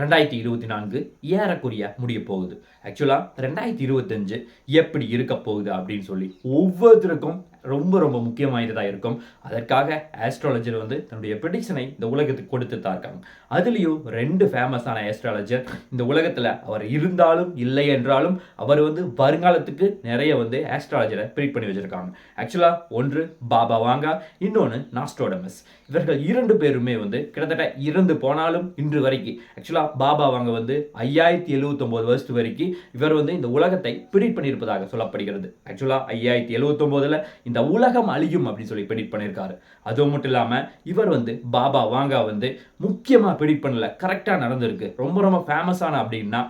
ரெண்டாயிரத்தி இருபத்தி நான்கு ஏறக்குறைய முடிய போகுது. ஆக்சுவலாக ரெண்டாயிரத்தி இருபத்தஞ்சு எப்படி இருக்க போகுது அப்படின்னு சொல்லி ஒவ்வொருத்தருக்கும் ரொம்ப ரொம்ப முக்கியமானதாக இருக்கும். அதற்காக ஆஸ்ட்ராலஜர் வந்து தன்னுடைய ப்ரெடிக்ஷனை இந்த உலகத்துக்கு கொடுத்து தான் இருக்காங்க. அதுலேயும் ரெண்டு ஃபேமஸான ஆஸ்ட்ராலஜர் இந்த உலகத்தில் அவர் இருந்தாலும் இல்லை என்றாலும் அவர் வந்து வருங்காலத்துக்கு நிறைய வந்து ஆஸ்ட்ராலஜரை ப்ரீட் பண்ணி வச்சுருக்காங்க. ஆக்சுவலாக ஒன்று பாபா வாங்கா இன்னொன்று நாஸ்ட்ரோடமஸ் இவர்கள் இரண்டு பேருமே வந்து கிட்டத்தட்ட இறந்து போனாலும் இன்று வரைக்கும். ஆக்சுவலாக பாபா வாங்க வந்து ஐயாயிரத்தி எழுவத்தொம்போது வருஷத்து வரைக்கும் இவர் வந்து இந்த உலகத்தை பிரிட் பண்ணியிருப்பதாக சொல்லப்படுகிறது. ஆக்சுவலாக ஐயாயிரத்தி எழுவத்தொம்போதில் இந்த உலகம் அழியும் அப்படின்னு சொல்லி பிரிட் பண்ணியிருக்காரு. அது மட்டும் இல்லாமல் இவர் வந்து பாபா வாங்கா வந்து முக்கியமாக பிரிட் பண்ணல. கரெக்டாக நடந்திருக்கு. ரொம்ப ரொம்ப ஃபேமஸான அப்படின்னா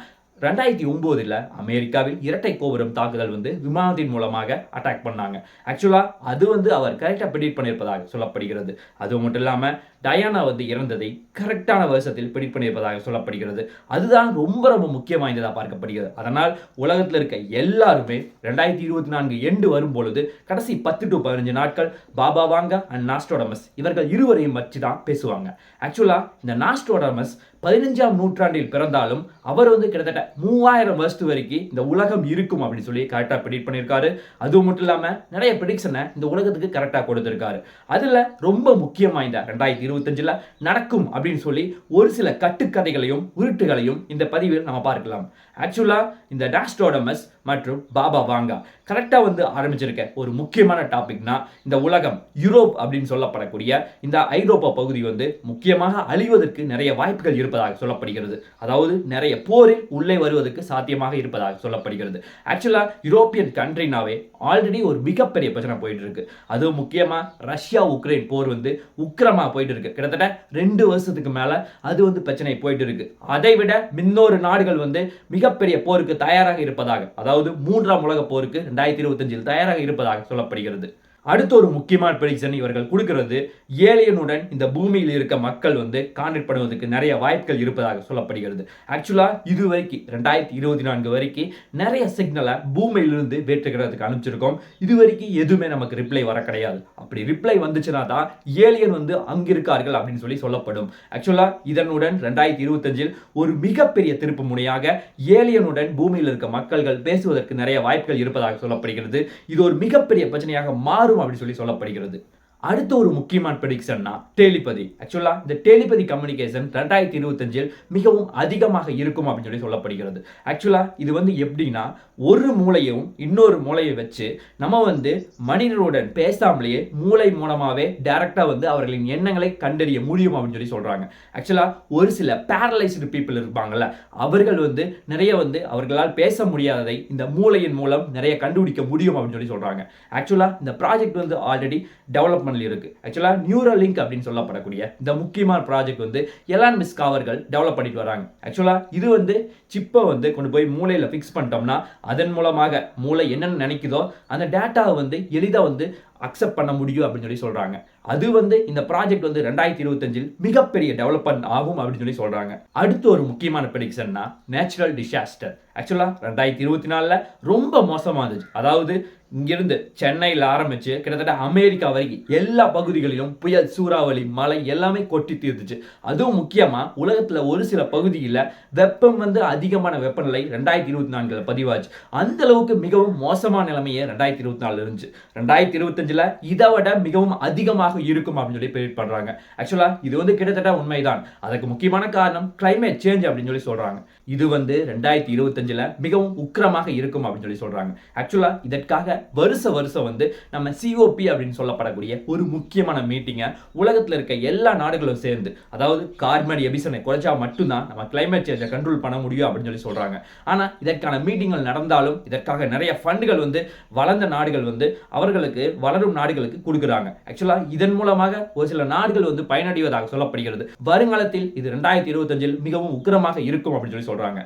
ரெண்டாயிரத்தி ஒம்போதில் அமெரிக்காவில் இரட்டை கோபுரம் தாக்குதல் வந்து விமானத்தின் மூலமாக அட்டாக் பண்ணாங்க. ஆக்சுவலாக அது வந்து அவர் கரெக்டாக ப்ரிடிக் பண்ணியிருப்பதாக சொல்லப்படுகிறது. அது மட்டும் இல்லாமல் டயானா வந்து இறந்ததை கரெக்டான வருஷத்தில் பிடிட் பண்ணியிருப்பதாக சொல்லப்படுகிறது. அதுதான் ரொம்ப ரொம்ப முக்கியம் வாய்ந்ததாக பார்க்கப்படுகிறது. அதனால் உலகத்தில் இருக்க எல்லாருமே ரெண்டாயிரத்தி இருபத்தி நான்கு எண்டு வரும் பொழுது கடைசி பத்து டு பதினஞ்சு நாட்கள் பாபா வாங்கா அண்ட் நாஸ்டோடமஸ் இவர்கள் இருவரையும் வச்சு தான் பேசுவாங்க. ஆக்சுவலாக இந்த நாஸ்டோடமஸ் பதினஞ்சாம் நூற்றாண்டில் பிறந்தாலும் அவர் வந்து கிட்டத்தட்ட மூவாயிரம் வருஷத்து வரைக்கும் இந்த உலகம் இருக்கும் அப்படின்னு சொல்லி கரெக்டாக ப்ரிடிக் பண்ணியிருக்காரு. அதுவும் மட்டும் இல்லாமல் நிறைய ப்ரிடிக்ஷனை இந்த உலகத்துக்கு கரெக்டாக கொடுத்துருக்காரு. அதில் ரொம்ப முக்கியம் வாய்ந்த ரெண்டாயிரத்தி இருபத்தஞ்சில் நடக்கும் அப்படின்னு சொல்லி ஒரு சில கட்டுக்கதைகளையும் உருட்டுகளையும் இந்த பதிவில் நம்ம பார்க்கலாம். ஆக்சுவலாக இந்த டாஸ்டோடமஸ் மற்றும் பாபா வாங்கா கரெக்டாக வந்து ஆரம்பிச்சிருக்க ஒரு முக்கியமான டாபிக்னா இந்த உலகம் யூரோப் அப்படின்னு சொல்லப்படக்கூடிய இந்த ஐரோப்பா பகுதி வந்து முக்கியமாக அழிவதற்கு நிறைய வாய்ப்புகள் இருப்பதாக சொல்லப்படுகிறது. அதாவது நிறைய போரில் உள்ளே வருவதற்கு சாத்தியமாக இருப்பதாக சொல்லப்படுகிறது. ஆக்சுவலாக யூரோப்பியன் கண்ட்ரினாவே ஆல்ரெடி ஒரு மிகப்பெரிய பிரச்சனை போயிட்டு இருக்கு அதுவும் முக்கியமாக ரஷ்யா உக்ரைன் போர் வந்து உக்கிரமாக போயிட்டு இருக்கு கிட்டத்தட்ட ரெண்டு வருஷத்துக்கு மேலே அது வந்து பிரச்சனை போயிட்டு இருக்கு அதை விட மின்னொரு நாடுகள் வந்து மிக மிகப்பெரிய போருக்கு தயாராக இருப்பதாக அதாவது மூன்றாம் உலக போருக்கு ரெண்டாயிரத்தி இருபத்தஞ்சில் தயாராக இருப்பதாக சொல்லப்படுகிறது. அடுத்த ஒரு முக்கியமான ப்ரெடிக்ஷன் இவர்கள் கொடுக்கிறது ஏலியனுடன் இந்த பூமியில் இருக்க மக்கள் வந்து கான்டெக்ட் பண்ணுவதற்கு நிறைய வாய்ப்புகள் இருப்பதாக சொல்லப்படுகிறது. ஆக்சுவலாக இது வரைக்கும் ரெண்டாயிரத்தி இருபத்தி நான்கு வரைக்கும் நிறைய சிக்னலை பூமியிலிருந்து வேற்றுக்கிறதுக்கு அனுப்பிச்சிருக்கோம். இது வரைக்கும் எதுவுமே நமக்கு ரிப்ளை வர கிடையாது. அப்படி ரிப்ளை வந்துச்சுன்னா தான் ஏலியன் வந்து அங்கிருக்கார்கள் அப்படின்னு சொல்லி சொல்லப்படும். ஆக்சுவலாக இதனுடன் ரெண்டாயிரத்தி இருபத்தஞ்சில் ஒரு மிகப்பெரிய திருப்பு முனையாக ஏலியனுடன் பூமியில் இருக்க மக்கள்கள் பேசுவதற்கு நிறைய வாய்ப்புகள் இருப்பதாக சொல்லப்படுகிறது. இது ஒரு மிகப்பெரிய பிரச்சனையாக மாறும் அப்படின்னு சொல்லி சொல்லப்படுகிறது. அடுத்த ஒரு முக்கியமான ப்ரெடிக்ஷன்னா டெலிபதி. ஆக்சுவலாக இந்த டெலிபதி கம்யூனிகேஷன் ரெண்டாயிரத்தி இருபத்தஞ்சில் மிகவும் அதிகமாக இருக்கும் அப்படின்னு சொல்லி சொல்லப்படுகிறது. ஆக்சுவலாக இது வந்து எப்படின்னா ஒரு மூளையும் இன்னொரு மூளையை வச்சு நம்ம வந்து மனிதருடன் பேசாமலேயே மூளை மூலமாகவே டைரெக்டாக வந்து அவர்களின் எண்ணங்களை கண்டறிய முடியும் அப்படின்னு சொல்லி சொல்கிறாங்க ஆக்சுவலாக ஒரு சில பேரலைஸ்டு பீப்புள் இருப்பாங்கல்ல அவர்கள் வந்து நிறைய வந்து அவர்களால் பேச முடியாததை இந்த மூளையின் மூலம் நிறைய கண்டுபிடிக்க முடியும் அப்படின்னு சொல்லி சொல்கிறாங்க ஆக்சுவலாக இந்த ப்ராஜெக்ட் வந்து ஆல்ரெடி டெவலப் டெவலப்மெண்ட்ல இருக்கு. ஆக்சுவலாக நியூரோ லிங்க் அப்படின்னு சொல்லப்படக்கூடிய இந்த முக்கியமான ப்ராஜெக்ட் வந்து எலான் மிஸ்க் அவர்கள் டெவலப் பண்ணிட்டு வராங்க. ஆக்சுவலாக இது வந்து சிப்பை வந்து கொண்டு போய் மூளையில் ஃபிக்ஸ் பண்ணிட்டோம்னா அதன் மூலமாக மூளை என்னென்னு நினைக்குதோ அந்த டேட்டாவை வந்து எளிதாக வந்து அக்செப்ட் பண்ண முடியும் அப்படின்னு சொல்லி சொல்கிறாங்க அது வந்து இந்த ப்ராஜெக்ட் வந்து ரெண்டாயிரத்தி இருபத்தஞ்சில் மிகப்பெரிய டெவலப்மெண்ட் ஆகும் அப்படின்னு சொல்லி சொல்கிறாங்க அடுத்து ஒரு முக்கியமான ப்ரெடிக்ஷன்னா நேச்சுரல் டிசாஸ்டர் ஆக்சுவலாக ரெண்டாயிரத்தி இருபத்தி நாலில் ரொம்ப மோசமாக இருந்துச்சு. அதாவது இங்கிருந்து சென்னையில் ஆரம்பித்து கிட்டத்தட்ட அமெரிக்கா வரைக்கும் எல்லா பகுதிகளிலும் புயல் சூறாவளி மழை எல்லாமே கொட்டி தீர்த்துச்சு. அதுவும் முக்கியமாக உலகத்தில் ஒரு சில பகுதியில் வெப்பம் வந்து அதிகமான வெப்பநிலை ரெண்டாயிரத்தி இருபத்தி நான்கில் பதிவாச்சு. அந்த அளவுக்கு மிகவும் மோசமான நிலைமையே ரெண்டாயிரத்தி இருபத்தி நாலு இருந்துச்சு. ரெண்டாயிரத்தி இருபத்தஞ்சில் இதை விட மிகவும் அதிகமாக இருக்கும் அப்படின்னு சொல்லி ப்ரெடிக்ட் பண்ணுறாங்க ஆக்சுவலாக இது வந்து கிட்டத்தட்ட உண்மைதான். அதுக்கு முக்கியமான காரணம் கிளைமேட் சேஞ்ச் அப்படின்னு சொல்லி சொல்கிறாங்க இது வந்து ரெண்டாயிரத்தி இருபத்தஞ்சில் மிகவும் உக்கிரமாக இருக்கும் அப்படின்னு சொல்லி சொல்கிறாங்க ஆக்சுவலாக இதற்காக வருஷ வருஷம் வந்து நம்ம சிஓபி அப்படின்னு சொல்லப்படக்கூடிய ஒரு முக்கியமான மீட்டிங்கை உலகத்தில் இருக்க எல்லா நாடுகளும் சேர்ந்து அதாவது கார்பன் எபிசனை குறைச்சா மட்டும்தான் நம்ம கிளைமேட் சேஞ்சை கண்ட்ரோல் பண்ண முடியும் அப்படின்னு சொல்லி சொல்கிறாங்க ஆனால் இதற்கான மீட்டிங்கள் நடந்தாலும் இதற்காக நிறைய ஃபண்டுகள் வந்து வளர்ந்த நாடுகள் வந்து அவர்களுக்கு வளரும் நாடுகளுக்கு கொடுக்குறாங்க. ஆக்சுவலாக இதன் மூலமாக ஒரு சில நாடுகள் வந்து பயனடைவதாக சொல்லப்படுகிறது. வருங்காலத்தில் இது ரெண்டாயிரத்தி இருபத்தஞ்சில் மிகவும் உக்கிரமாக இருக்கும் அப்படின்னு சொல்லி சொல்றாங்க.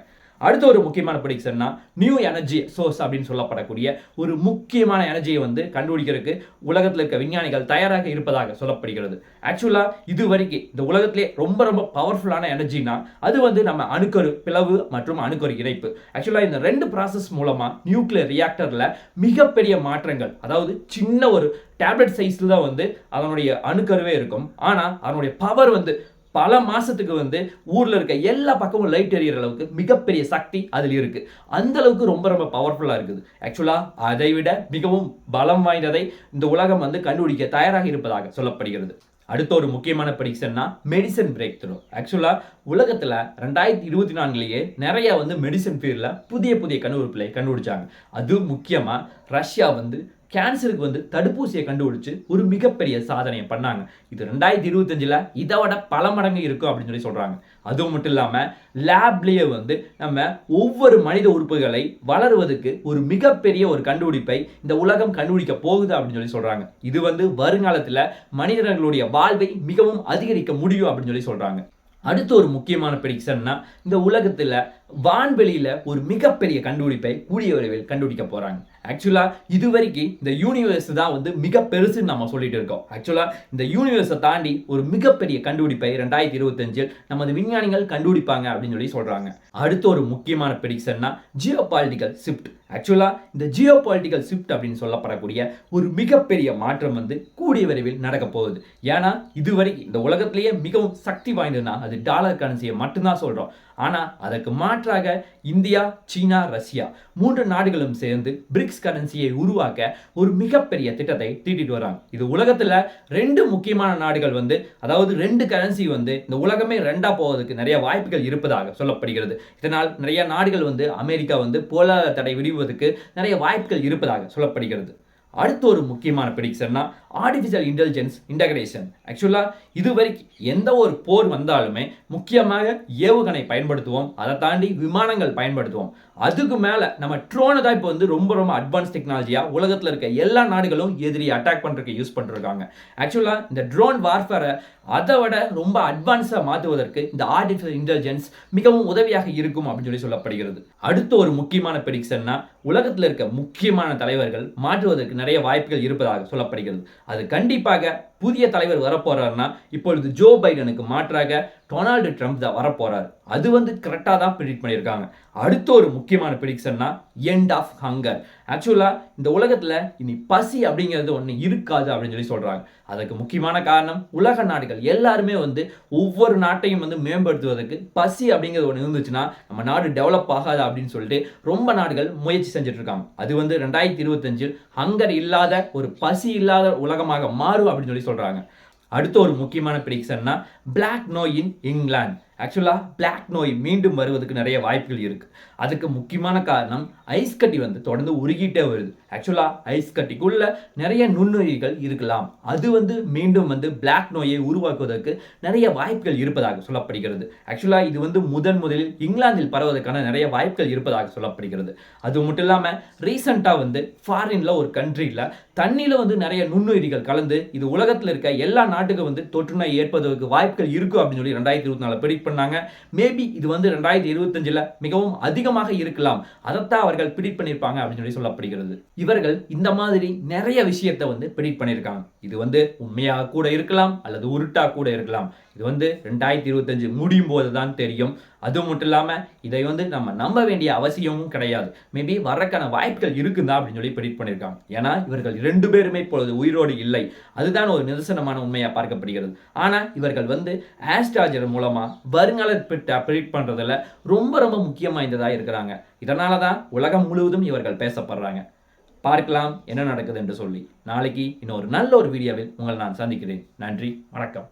அடுத்த ஒரு முக்கியமான ப்ரிடிக்ஷன்னா நியூ எனர்ஜி சோர்ஸ் அப்படின்னு சொல்லப்படக்கூடிய ஒரு முக்கியமான எனர்ஜியை வந்து கண்டுபிடிக்கிறதுக்கு உலகத்தில் இருக்க விஞ்ஞானிகள் தயாராக இருப்பதாக சொல்லப்படுகிறது. ஆக்சுவலாக இது வரைக்கும் இந்த உலகத்திலே ரொம்ப ரொம்ப பவர்ஃபுல்லான எனர்ஜினா அது வந்து நம்ம அணுக்கரு பிளவு மற்றும் அணுக்கரு இணைப்பு. ஆக்சுவலாக இந்த ரெண்டு ப்ராசஸ் மூலமாக நியூக்ளியர் ரியாக்டரில் மிகப்பெரிய மாற்றங்கள் அதாவது சின்ன ஒரு டேப்லெட் சைஸில் தான் வந்து அதனுடைய அணுக்கருவே இருக்கும். ஆனால் அதனுடைய பவர் வந்து பல மாதத்துக்கு வந்து ஊரில் இருக்க எல்லா பக்கமும் லைட் எறிகிற அளவுக்கு மிகப்பெரிய சக்தி அதில் இருக்குது அந்த அளவுக்கு ரொம்ப ரொம்ப பவர்ஃபுல்லாக இருக்குது. ஆக்சுவலாக அதை விட மிகவும் பலம் வாய்ந்ததை இந்த உலகம் வந்து கண்டுபிடிக்க தயாராக இருப்பதாக சொல்லப்படுகிறது. அடுத்த ஒரு முக்கியமான ப்ரெடிக்ஷன்னா மெடிசன் பிரேக் த்ரூ ஆக்சுவலாக உலகத்தில் ரெண்டாயிரத்தி இருபத்தி நான்குலேயே நிறைய வந்து மெடிசன் ஃபீல்டில் புதிய புதிய கண்டுபிடிப்புகளை கண்டுபிடிச்சாங்க. அது முக்கியமாக ரஷ்யா வந்து கேன்சருக்கு வந்து தடுப்பூசியை கண்டுபிடிச்சு ஒரு மிகப்பெரிய சாதனையை பண்ணாங்க. இது ரெண்டாயிரத்தி இருபத்தஞ்சில் இதை விட பல மடங்கு இருக்கும் அப்படின்னு சொல்லி சொல்கிறாங்க அதுவும் மட்டும் இல்லாமல் லேப்லேயே வந்து நம்ம ஒவ்வொரு மனித உறுப்புகளை வளருவதற்கு ஒரு மிகப்பெரிய ஒரு கண்டுபிடிப்பை இந்த உலகம் கண்டுபிடிக்க போகுது அப்படின்னு சொல்லி சொல்கிறாங்க இது வந்து வருங்காலத்தில் மனிதர்களுடைய வாழ்வை மிகவும் அதிகரிக்க முடியும் அப்படின்னு சொல்லி சொல்கிறாங்க அடுத்து ஒரு முக்கியமான ப்ரெடிக்ஷன்னா இந்த உலகத்தில் வான்வெளியில் ஒரு மிகப்பெரிய கண்டுபிடிப்பை கூடிய விரைவில் கண்டுபிடிக்க போகிறாங்க ஆக்சுவலாக இது வரைக்கும் இந்த யூனிவர்ஸ் தான் வந்து மிக பெருசுன்னு நம்ம சொல்லிட்டு இருக்கோம். ஆக்சுவலாக இந்த யூனிவர்ஸை தாண்டி ஒரு மிகப்பெரிய கண்டுபிடிப்பை ரெண்டாயிரத்தி இருபத்தஞ்சில் நமது விஞ்ஞானிகள் கண்டுபிடிப்பாங்க அப்படின்னு சொல்லி சொல்கிறாங்க அடுத்த ஒரு முக்கியமான ப்ரெடிக்ஷன்னா ஜியோ பாலிட்டிக்கல் ஷிஃப்ட் ஆக்சுவலாக இந்த ஜியோ பாலிட்டிக்கல் ஷிஃப்ட் அப்படின்னு சொல்லப்படக்கூடிய ஒரு மிகப்பெரிய மாற்றம் வந்து கூடிய விரைவில் நடக்க போகுது. ஏன்னா இதுவரை இந்த உலகத்திலேயே மிகவும் சக்தி வாய்ந்ததுன்னா அது டாலர் கரன்சியை மட்டும்தான் சொல்கிறோம் ஆனால் அதற்கு மாற்றாக இந்தியா சீனா ரஷ்யா மூன்று நாடுகளும் சேர்ந்து பிரிக்ஸ் கரன்சியை உருவாக்க ஒரு மிகப்பெரிய திட்டத்தை தீட்டிட்டு வராங்க இது உலகத்தில் ரெண்டு முக்கியமான நாடுகள் வந்து அதாவது ரெண்டு கரன்சி வந்து இந்த உலகமே ரெண்டா போவதற்கு நிறைய வாய்ப்புகள் இருப்பதாக சொல்லப்படுகிறது. இதனால் நிறைய நாடுகள் வந்து அமெரிக்கா வந்து பொருளாதார தடை விடுவதற்கு நிறைய வாய்ப்புகள் இருப்பதாக சொல்லப்படுகிறது. அடுத்த ஒரு முக்கியமான ப்ரெடிக்ஷன்னா ஆர்டிஃபிஷியல் இன்டெலிஜென்ஸ் இன்டகிரேஷன் ஆக்சுவலாக இதுவரைக்கும் எந்த ஒரு போர் வந்தாலுமே முக்கியமாக ஏவுகணை பயன்படுத்துவோம். அதை தாண்டி விமானங்கள் பயன்படுத்துவோம். அதுக்கு மேலே நம்ம ட்ரோனை தான் இப்போ வந்து ரொம்ப ரொம்ப அட்வான்ஸ் டெக்னாலஜியாக உலகத்தில் இருக்க எல்லா நாடுகளும் எதிரி அட்டாக் பண்ணுறதுக்கு யூஸ் பண்ணிருக்காங்க ஆக்சுவலாக இந்த ட்ரோன் வார்ஃபேரை அதை விட ரொம்ப அட்வான்ஸாக மாற்றுவதற்கு இந்த ஆர்டிஃபிஷியல் இன்டெலிஜென்ஸ் மிகவும் உதவியாக இருக்கும் அப்படின்னு சொல்லி சொல்லப்படுகிறது. அடுத்த ஒரு முக்கியமான ப்ரெடிக்ஷன்னா உலகத்தில் இருக்க முக்கியமான தலைவர்கள் மாற்றுவதற்கு நிறைய வாய்ப்புகள் இருப்பதாக சொல்லப்படுகிறது. அது கண்டிப்பாக புதிய தலைவர் வரப்போறாருன்னா இப்பொழுது ஜோ பைடனுக்கு மாற்றாக டொனால்டு ட்ரம்ப் தான் வரப்போறாரு. அது வந்து கரெக்டாக தான் ப்ரிடிக்ட் பண்ணியிருக்காங்க. அடுத்த ஒரு முக்கியமான ப்ரிடிக்ஷன்னா எண்ட் ஆஃப் ஹங்கர் ஆக்சுவலாக இந்த உலகத்தில் இனி பசி அப்படிங்கிறது ஒன்று இருக்காது அப்படின்னு சொல்லி சொல்கிறாங்க அதுக்கு முக்கியமான காரணம் உலக நாடுகள். எல்லாருமே வந்து ஒவ்வொரு நாட்டையும் வந்து மேம்படுத்துவதற்கு பசி அப்படிங்கிறது ஒன்று இருந்துச்சுன்னா நம்ம நாடு டெவலப் ஆகாது அப்படின்னு சொல்லிட்டு ரொம்ப நாடுகள் முயற்சி செஞ்சுட்டு இருக்காங்க அது வந்து ரெண்டாயிரத்தி இருபத்தஞ்சில் ஹங்கர் இல்லாத ஒரு பசி இல்லாத உலகமாக மாறும் அப்படின்னு சொல்லி சொல்கிறாங்க அடுத்த ஒரு முக்கியமான ப்ரிடிக்ஷன்னா பிளாக் நோய் இன் இங்கிலாந்து ஆக்சுவலாக பிளாக் நோய் மீண்டும் வருவதற்கு நிறைய வாய்ப்புகள் இருக்குது அதுக்கு முக்கியமான காரணம் ஐஸ் கட்டி வந்து தொடர்ந்து உருகிட்டே வருது. ஆக்சுவலாக ஐஸ் கட்டிக்குள்ள நிறைய நுண்ணுயிர்கள் இருக்கலாம். அது வந்து மீண்டும் வந்து பிளாக் நோயை உருவாக்குவதற்கு நிறைய வாய்ப்புகள் இருப்பதாக சொல்லப்படுகிறது. ஆக்சுவலாக இது வந்து முதன் முதலில் இங்கிலாந்தில் பரவதற்கான நிறைய வாய்ப்புகள் இருப்பதாக சொல்லப்படுகிறது. அது மட்டும் இல்லாமல் ரீசெண்டாக வந்து ஃபாரினில் ஒரு கண்ட்ரியில் தண்ணியில் வந்து நிறைய நுண்ணுயிரிகள் கலந்து இது உலகத்தில் இருக்க எல்லா நாட்டுக்கும் வந்து தொற்றுநோய் ஏற்பதற்கு வாய்ப்புகள் இருக்கும் அப்படின்னு சொல்லி ரெண்டாயிரத்தி இருபத்தி நாலு ப்ரிடிக்ட் பண்ணாங்க மேபி இது வந்து ரெண்டாயிரத்தி இருபத்தஞ்சில் மிகவும் அதிகமாக இருக்கலாம். அதைத்தான் அவர்கள் பிடிட் பண்ணியிருப்பாங்க அப்படின்னு சொல்லி சொல்லப்படுகிறது. இவர்கள் இந்த மாதிரி நிறைய விஷயத்தை வந்து பிடிட் பண்ணியிருக்காங்க. இது வந்து உண்மையாக கூட இருக்கலாம் அல்லது உருட்டா கூட இருக்கலாம். இது வந்து ரெண்டாயிரத்தி இருபத்தஞ்சு முடியும் போது தான் தெரியும். அது மட்டும் இல்லாமல் இதை வந்து நம்ம நம்ப வேண்டிய அவசியமும் கிடையாது. மேபி வர்றக்கான வாய்ப்புகள் இருக்குதா அப்படின்னு சொல்லி ப்ரிடிக்ட் பண்ணியிருக்காங்க. ஏன்னா இவர்கள் ரெண்டு பேருமே இப்பொழுது உயிரோடு இல்லை. அதுதான் ஒரு நிதர்சனமான உண்மையாக பார்க்கப்படுகிறது. ஆனால் இவர்கள் வந்து ஆஸ்ட்ராஜர் மூலமாக வருங்கால ப்ரிடிக்ட் பண்ணுறதுல ரொம்ப ரொம்ப முக்கியம் வாய்ந்ததாக இருக்கிறாங்க. இதனால தான் உலகம் முழுவதும் இவர்கள் பேசப்படுறாங்க. பார்க்கலாம் என்ன நடக்குது என்று சொல்லி. நாளைக்கு இன்னொரு நல்ல ஒரு வீடியோவில் உங்களை நான் சந்திக்கிறேன். நன்றி வணக்கம்.